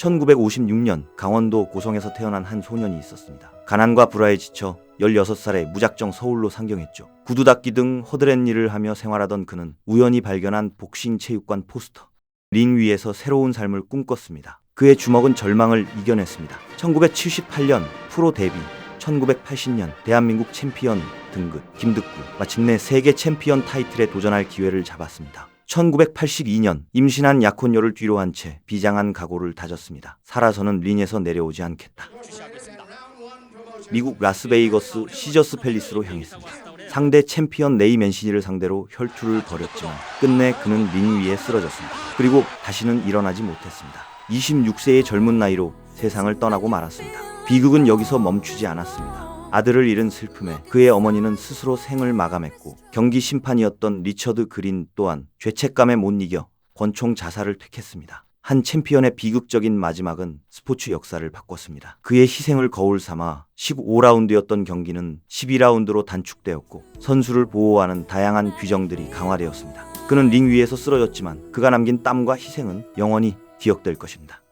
1956년 강원도 고성에서 태어난 한 소년이 있었습니다. 가난과 불화에 지쳐 16살에 무작정 서울로 상경했죠. 구두 닦기 등 허드렛 일을 하며 생활하던 그는 우연히 발견한 복싱 체육관 포스터. 링 위에서 새로운 삶을 꿈꿨습니다. 그의 주먹은 절망을 이겨냈습니다. 1978년 프로 데뷔, 1980년 대한민국 챔피언 등극, 김득구, 마침내 세계 챔피언 타이틀에 도전할 기회를 잡았습니다. 1982년 임신한 약혼녀를 뒤로 한 채 비장한 각오를 다졌습니다. 살아서는 링에서 내려오지 않겠다. 미국 라스베이거스 시저스 팰리스로 향했습니다. 상대 챔피언 레이 맨시니를 상대로 혈투를 벌였지만 끝내 그는 링 위에 쓰러졌습니다. 그리고 다시는 일어나지 못했습니다. 26세의 젊은 나이로 세상을 떠나고 말았습니다. 비극은 여기서 멈추지 않았습니다. 아들을 잃은 슬픔에 그의 어머니는 스스로 생을 마감했고 경기 심판이었던 리처드 그린 또한 죄책감에 못 이겨 권총 자살을 택했습니다. 한 챔피언의 비극적인 마지막은 스포츠 역사를 바꿨습니다. 그의 희생을 거울 삼아 15라운드였던 경기는 12라운드로 단축되었고 선수를 보호하는 다양한 규정들이 강화되었습니다. 그는 링 위에서 쓰러졌지만 그가 남긴 땀과 희생은 영원히 기억될 것입니다.